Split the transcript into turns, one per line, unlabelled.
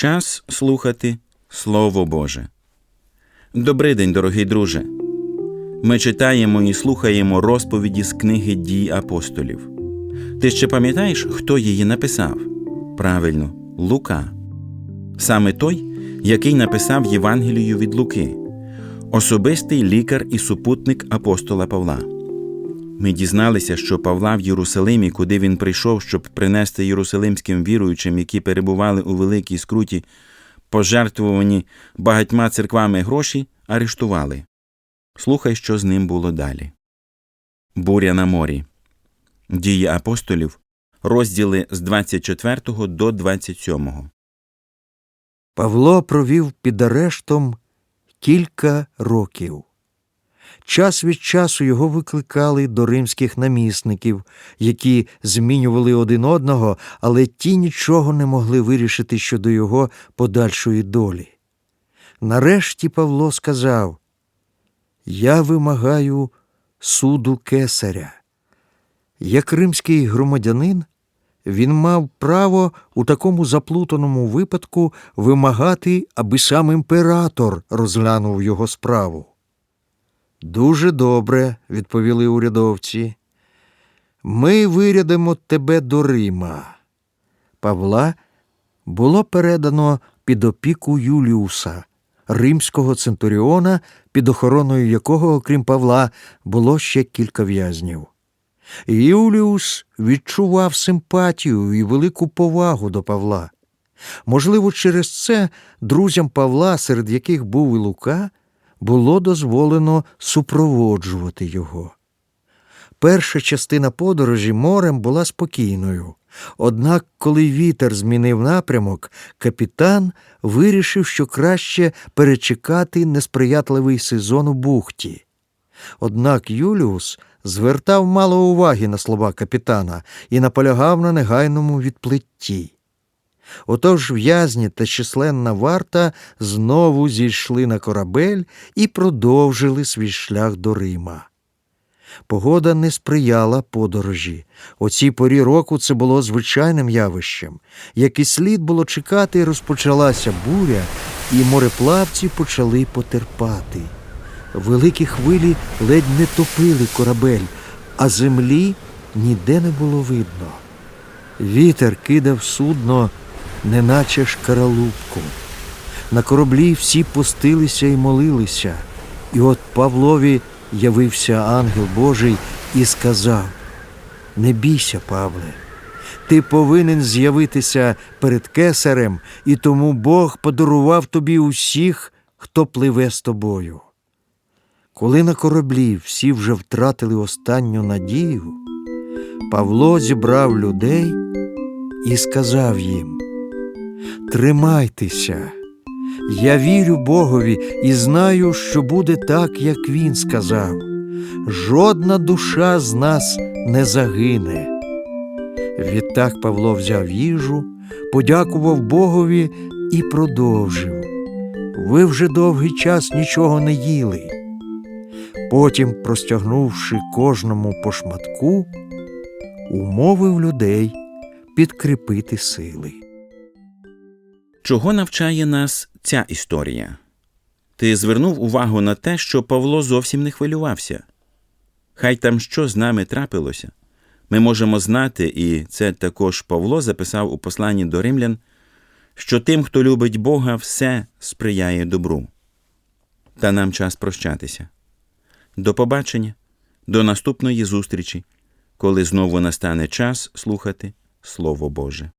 Час слухати Слово Боже. Добрий день, дорогий друже. Ми читаємо і слухаємо розповіді з книги дій апостолів. Ти ще пам'ятаєш, хто її написав? Правильно, Лука. Саме той, який написав Євангелію від Луки, особистий лікар і супутник апостола Павла. Ми дізналися, що Павла в Єрусалимі, куди він прийшов, щоб принести єрусалимським віруючим, які перебували у великій скруті, пожертвувані багатьма церквами гроші, арештували. Слухай, що з ним було далі. Буря на морі. Дії апостолів, розділи з 24 до 27.
Павло провів під арештом кілька років. Час від часу його викликали до римських намісників, які змінювали один одного, але ті нічого не могли вирішити щодо його подальшої долі. Нарешті Павло сказав: Я вимагаю суду кесаря. Як римський громадянин, він мав право у такому заплутаному випадку вимагати, аби сам імператор розглянув його справу. Дуже добре, відповіли урядовці. Ми вирядимо тебе до Рима. Павла було передано під опіку Юліуса, римського центуріона, під охороною якого, окрім Павла, було ще кілька в'язнів. Юліус відчував симпатію і велику повагу до Павла. Можливо, через це друзям Павла, серед яких був і Лука, було дозволено супроводжувати його. Перша частина подорожі морем була спокійною. Однак, коли вітер змінив напрямок, капітан вирішив, що краще перечекати несприятливий сезон у бухті. Однак Юліус звертав мало уваги на слова капітана і наполягав на негайному відплитті. Отож в'язні та численна варта знову зійшли на корабель і продовжили свій шлях до Рима. Погода не сприяла подорожі. У цій порі року це було звичайним явищем. Як і слід було чекати, розпочалася буря, і мореплавці почали потерпати. Великі хвилі ледь не топили корабель, а землі ніде не було видно. Вітер кидав судно, неначе шкаралупку. На кораблі всі постилися і молилися. І от Павлові явився ангел Божий і сказав: Не бійся, Павле, ти повинен з'явитися перед кесарем, і тому Бог подарував тобі усіх, хто пливе з тобою. Коли на кораблі всі вже втратили останню надію, Павло зібрав людей і сказав їм: Тримайтеся, я вірю Богові і знаю, що буде так, як він сказав. Жодна душа з нас не загине. Відтак Павло взяв їжу, подякував Богові і продовжив. Ви вже довгий час нічого не їли. Потім, простягнувши кожному по шматку, умовив людей підкріпити сили.
Чого навчає нас ця історія? Ти звернув увагу на те, що Павло зовсім не хвилювався. Хай там що з нами трапилося. Ми можемо знати, і це також Павло записав у посланні до римлян, що тим, хто любить Бога, все сприяє добру. Та нам час прощатися. До побачення, до наступної зустрічі, коли знову настане час слухати Слово Боже.